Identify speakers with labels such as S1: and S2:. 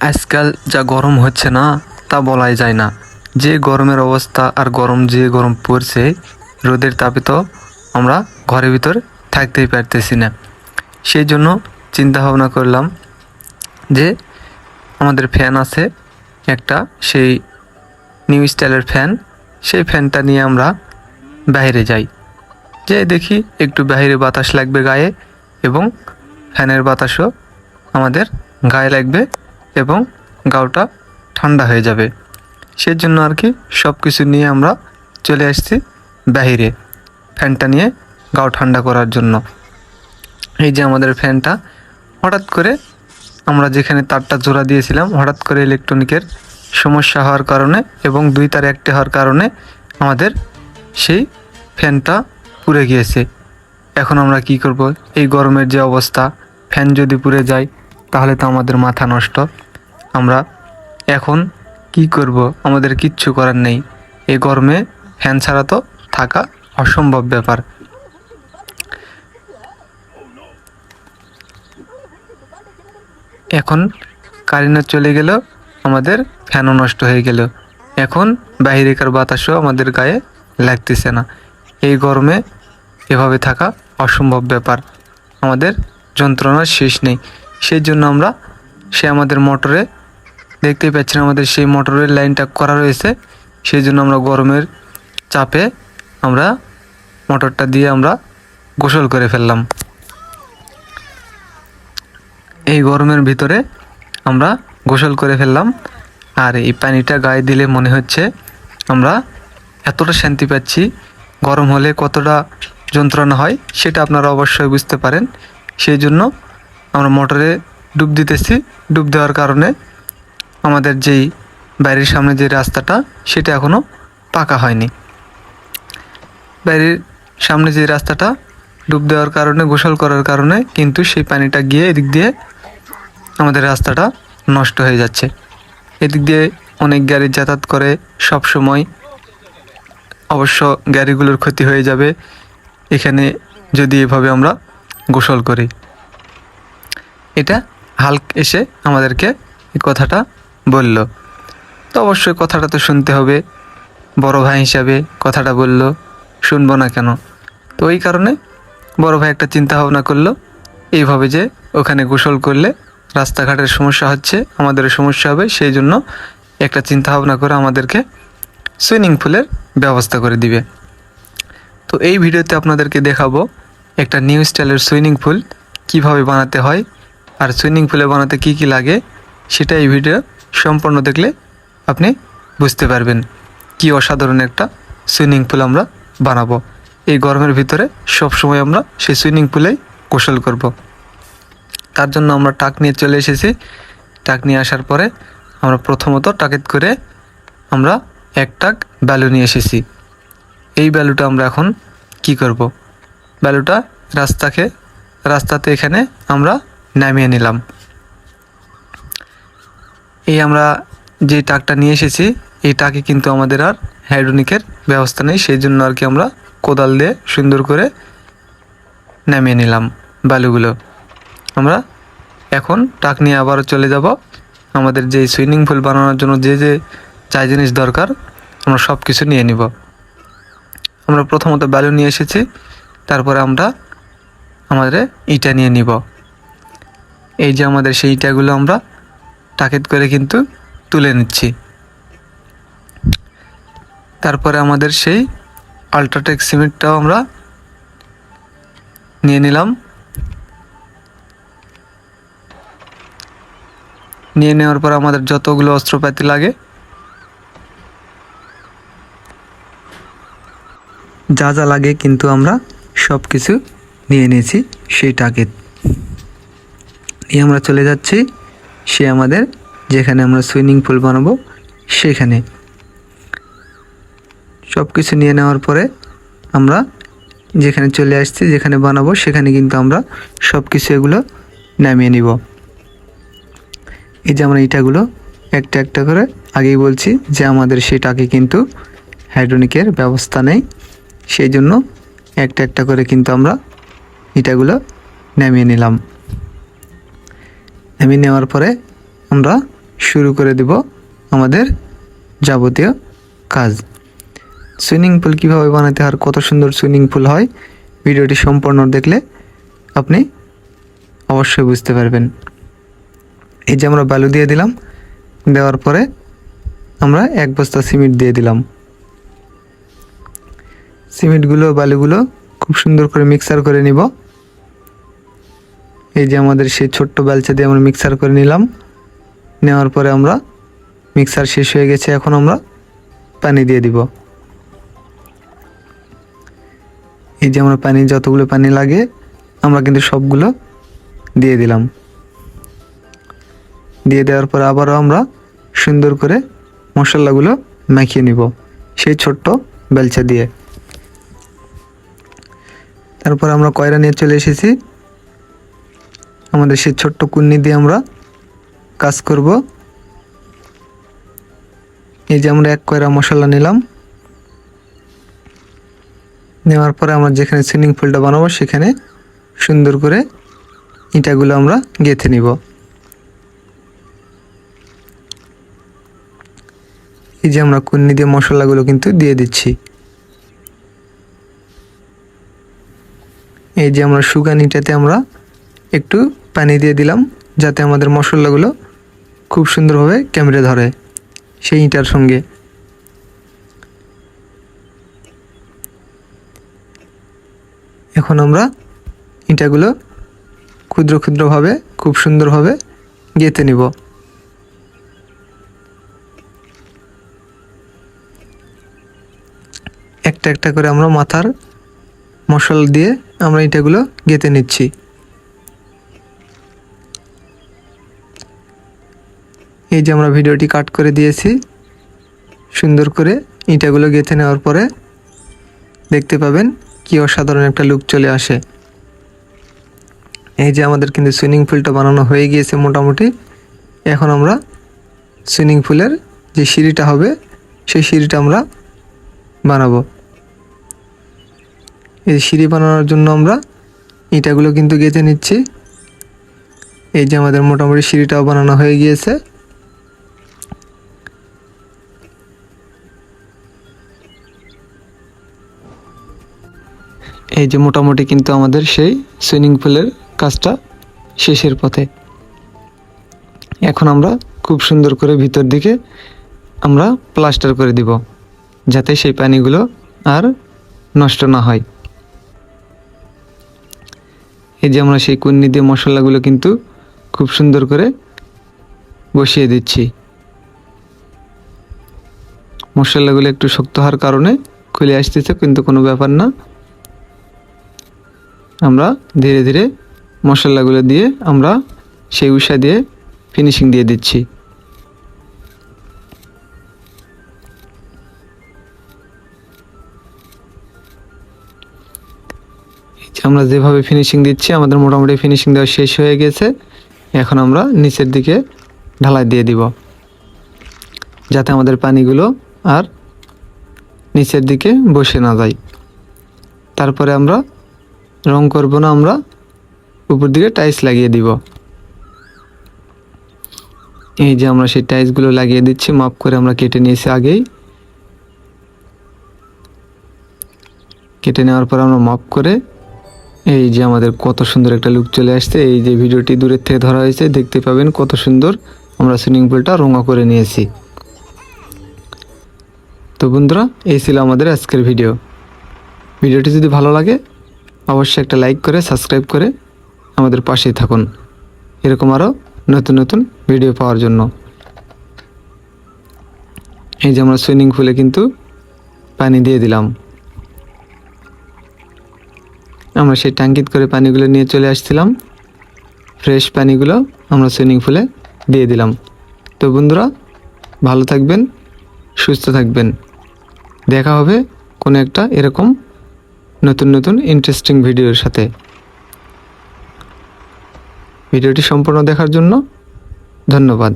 S1: আজকাল যা গরম হচ্ছে না, তা বলাই যায় না। যে গরমের অবস্থা আর গরম যে গরম পড়ছে, রোদের তাপে তো আমরা ঘরের ভিতর থাকতেই পারতেছি না। সেই জন্য চিন্তা ভাবনা করলাম যে আমাদের ফ্যান আছে, একটা সেই নিউ স্টাইলের ফ্যান, সেই ফ্যানটা নিয়ে আমরা বাইরে যাই। যে দেখি একটু বাইরে বাতাস লাগবে গায়ে এবং ফ্যানের বাতাসও আমাদের গায়ে লাগবে। এবং গাওটা ঠান্ডা হয়ে যাবে। সেই জন্য আর কি সব কিছু নিয়ে আমরা চলে আসছি বাহিরে ফ্যানটা নিয়ে গাও ঠান্ডা করার জন্য। এই যে আমাদের ফ্যানটা, হঠাৎ করে আমরা যেখানে তারটা জোড়া দিয়েছিলাম, হঠাৎ করে ইলেকট্রনিকের সমস্যা হওয়ার কারণে এবং দুই তার একটি হওয়ার কারণে আমাদের সেই ফ্যানটা পুড়ে গিয়েছে। এখন আমরা কি করব? এই গরমের যে অবস্থা, ফ্যান যদি পুড়ে যায়, তাহলে তো আমাদের মাথা নষ্ট। আমরা এখন কি করব? আমাদের কিচ্ছু করার নেই। এই গরমে ফ্যান ছাড়া তো থাকা অসম্ভব ব্যাপার। এখন কারেন্ট চলে গেল, আমাদের ফ্যানও নষ্ট হয়ে গেল। এখন বাইরেকার বাতাসও আমাদের গায়ে লাগতেছে না। এই গরমে এভাবে থাকা অসম্ভব ব্যাপার। আমাদের যন্ত্রণার শেষ নেই। সেই জন্য আমরা সে আমাদের মোটরে দেখতেই পাচ্ছেন আমাদের সেই মোটরের লাইনটা করা রয়েছে। সেই জন্য আমরা গরমের চাপে আমরা মোটরটা দিয়ে আমরা গোসল করে ফেললাম। এই গরমের ভিতরে আমরা গোসল করে ফেললাম। আর এই পানিটা গায়ে দিলে মনে হচ্ছে আমরা এতটা শান্তি পাচ্ছি। গরম হলে কতটা যন্ত্রণা হয় সেটা আপনারা অবশ্যই বুঝতে পারেন। সেই জন্য আমরা মোটরে ডুব দিতেছি। ডুব দেওয়ার কারণে আমাদের যেই বাড়ির সামনে যে রাস্তাটা, সেটা এখনও পাকা হয়নি। বাড়ির সামনে যে রাস্তাটা, ডুব দেওয়ার কারণে, গোসল করার কারণে, কিন্তু সেই পানিটা গিয়ে এদিক দিয়ে আমাদের রাস্তাটা নষ্ট হয়ে যাচ্ছে। এদিক দিয়ে অনেক গাড়ি যাতায়াত করে, সব সময় অবশ্য গাড়িগুলোর ক্ষতি হয়ে যাবে। এখানে যদি এভাবে আমরা গোসল করি। এটা হাল্ক এসে আমাদেরকে এই কথাটা বলল, তো অবশ্যই কথাটা তো শুনতে হবে। বড় ভাই হিসাবে কথাটা বলল, শুনব না কেন? তো ওই কারণে বড় ভাই একটা চিন্তা ভাবনা করল, এইভাবে যে ওখানে গোসল করলে রাস্তাঘাটের সমস্যা হচ্ছে, আমাদেরও সমস্যা হবে, সেই জন্য একটা চিন্তা ভাবনা করে আমাদেরকে সুইমিং পুলের ব্যবস্থা করে দিবে। তো এই ভিডিওতে আপনাদেরকে দেখাবো একটা নিউ স্টাইলের সুইমিং পুল কীভাবে বানাতে হয়, আর সুইমিং পুলে বানাতে কি কি লাগে সেটা এই ভিডিও সম্পূর্ণ দেখলে আপনি বুঝতে পারবেন কি অসাধারণ একটা সুইমিং পুল আমরা বানাবো এই গরমের ভিতরে সব সময় আমরা সেই সুইমিং পুলেই গোসল করব। তার জন্য আমরা টাক নিয়ে চলে এসেছি টাক নিয়ে আসার পরে আমরা প্রথমত টাকেত করে আমরা এক টাক ব্যালু নিয়ে এসেছি এই ব্যালুটা আমরা এখন কি করব। ব্যালুটা রাস্তাকে, রাস্তাতে এখানে আমরা নামিয়ে নিলাম এই আমরা যে টাকটা নিয়ে এসেছি, এই টাকে কিন্তু আমাদের আর হাইড্রোনিকের ব্যবস্থা নেই, সেই জন্য আর কি আমরা কোদাল দিয়ে সুন্দর করে নামিয়ে নিলাম বালুগুলো। আমরা এখন টাক নিয়ে আবারও চলে যাব। আমাদের যে সুইমিং পুল বানানোর জন্য যে যে যা জিনিস দরকার, আমরা সব কিছু নিয়ে নিব। আমরা প্রথমত বালু নিয়ে এসেছি, তারপরে আমরা আমাদের ইটা নিয়ে নিব। এই যে আমাদের সেই ইটাগুলো আমরা টাকেট করে কিন্তু তুলে নিচ্ছি। তারপরে আমাদের সেই আলট্রাটেক সিমেন্টটাও আমরা নিয়ে নিলাম। নিয়ে নেওয়ার পর আমাদের যতগুলো অস্ত্রপাতি লাগে, যা যা লাগে কিন্তু আমরা সব কিছু নিয়ে নিয়েছি সেই টাকেট নিয়ে আমরা চলে যাচ্ছি সে আমাদের, যেখানে আমরা সুইমিং পুল বানাবো, সেখানে। সব কিছু নিয়ে নেওয়ার পরে আমরা যেখানে চলে আসছি, যেখানে বানাবো, সেখানে কিন্তু আমরা সব কিছু এগুলো নামিয়ে নিব। এই যে আমরা ইটাগুলো একটা একটা করে, আগেই বলছি যে আমাদের সেটাকে কিন্তু হাইড্রোনিকের ব্যবস্থা নেই। সেই জন্য একটা একটা করে কিন্তু আমরা ইটাগুলো নামিয়ে নিলাম। নামিয়ে নেওয়ার পরে আমরা শুরু করে দেব আমাদের যাবতীয় কাজ। সুইমিং পুল কীভাবে বানাতে হয় কত সুন্দর সুইমিং পুল হয়, ভিডিওটি সম্পূর্ণ দেখলে আপনি অবশ্যই বুঝতে পারবেন। এই যে আমরা বালু দিয়ে দিলাম, দেওয়ার পরে আমরা এক বস্তা সিমেন্ট দিয়ে দিলাম। সিমেন্টগুলো, বালুগুলো খুব সুন্দর করে মিক্সার করে নিব। এই যে আমাদের সেই ছোট্ট বেলচা দিয়ে আমরা মিক্সার করে নিলাম। নেওয়ার পরে আমরা মিক্সার শেষ হয়ে গেছে, এখন আমরা পানি দিয়ে দিব। এই যে আমরা পানি, যতগুলো পানি লাগে, আমরা কিন্তু সবগুলো দিয়ে দিলাম। দিয়ে দেওয়ার পর আবারও আমরা সুন্দর করে মশলাগুলো মাখিয়ে নিব সেই ছোট্ট বেলচা দিয়ে। তারপর আমরা কয়রা নিয়ে চলে এসেছি। আমাদের সেই ছোট্ট কুন্নি দিয়ে আমরা কাজ করব। এই যে আমরা এক কয়রা মশলা নিলাম। নেওয়ার পরে আমরা যেখানে সুইমিং পুলটা বানাবো সেখানে সুন্দর করে ইটাগুলো আমরা গেঁথে নিব। এই যে আমরা কুন্নি দিয়ে মশলাগুলো কিন্তু দিয়ে দিচ্ছি। এই যে আমরা সুগানিটাতে আমরা একটু পানি দিয়ে দিলাম যাতে আমাদের মশলাগুলো খুব সুন্দরভাবে ক্যামেরে ধরে সেই ইটার সঙ্গে। এখন আমরা ইটাগুলো ক্ষুদ্র ক্ষুদ্রভাবে, খুব সুন্দরভাবে গেঁথে নিব। একটা একটা করে আমরা মাথার মশলা দিয়ে আমরা ইটাগুলো গেঁথে নিচ্ছি। এই যে আমরা ভিডিওটি কাট করে দিয়েছি, সুন্দর করে ইটাগুলো গেঁথে নেওয়ার পরে দেখতে পাবেন কি অসাধারণ একটা লুক চলে আসে। এই যে আমাদের কিন্তু সুইমিং পুলটা বানানো হয়ে গিয়েছে মোটামুটি। এখন আমরা সুইমিং পুলের যে সিঁড়িটা হবে, সেই সিঁড়িটা আমরা বানাবো। এই সিঁড়ি বানানোর জন্য আমরা ইটাগুলো কিন্তু গেঁথে নিচ্ছি। এই যে আমাদের মোটামুটি সিঁড়িটাও বানানো হয়ে গিয়েছে। এই যে মোটামুটি কিন্তু আমাদের সেই সুইমিং পুলের কাজটা শেষের পথে। এখন আমরা খুব সুন্দর করে ভিতর দিকে আমরা প্লাস্টার করে দিব, যাতে সেই পানিগুলো আর নষ্ট না হয়। এই যে আমরা সেই কুন্নি দিয়ে মশলাগুলো কিন্তু খুব সুন্দর করে বসিয়ে দিচ্ছি। মশলাগুলো একটু শক্ত হওয়ার কারণে খুলে আসতেছে, কিন্তু কোনো ব্যাপার না। আমরা ধীরে ধীরে মশলাগুলো দিয়ে আমরা সেই উষা দিয়ে ফিনিশিং দিয়ে দিচ্ছি। আমরা যেভাবে ফিনিশিং দিচ্ছি, আমাদের মোটামুটি ফিনিশিং দেওয়া শেষ হয়ে গেছে। এখন আমরা নিচের দিকে ঢালাই দিয়ে দিব। যাতে আমাদের পানিগুলো আর নিচের দিকে বসে না যায়। তারপরে আমরা রং করব না আমরা। উপর দিকে টাইলস লাগিয়ে দিব। এই যে আমরা সেই টাইলসগুলো লাগিয়ে দিচ্ছি, মাপ করে আমরা কেটে নিয়েছি আগেই। কেটে নেওয়ার পর আমরা মাপ করে এই যে আমাদের কত সুন্দর একটা লুক চলে আসছে। এই যে ভিডিওটি দূরের থেকে ধরা হয়েছে, দেখতে পাবেন কত সুন্দর আমরা সুইমিং পুলটা রঙা করে নিয়েছি। তো বন্ধুরা, এই ছিল আমাদের আজকের ভিডিও ভিডিওটি যদি ভালো লাগে অবশ্যই একটা লাইক করে সাবস্ক্রাইব করে আমাদের পাশেই থাকুন। এরকম আরও নতুন নতুন ভিডিও পাওয়ার জন্য। এই যে আমরা সুইমিং পুলে কিন্তু পানি দিয়ে দিলাম। আমরা সেই ট্যাঙ্কিত করে পানিগুলো নিয়ে চলে আসছিলাম। ফ্রেশ পানিগুলো আমরা সুইমিং পুলে দিয়ে দিলাম। তো বন্ধুরা, ভালো থাকবেন, সুস্থ থাকবেন। দেখা হবে কোনো একটা এরকম নতুন নতুন ইন্টারেস্টিং ভিডিওর সাথে। ভিডিওটি সম্পূর্ণ দেখার জন্য ধন্যবাদ।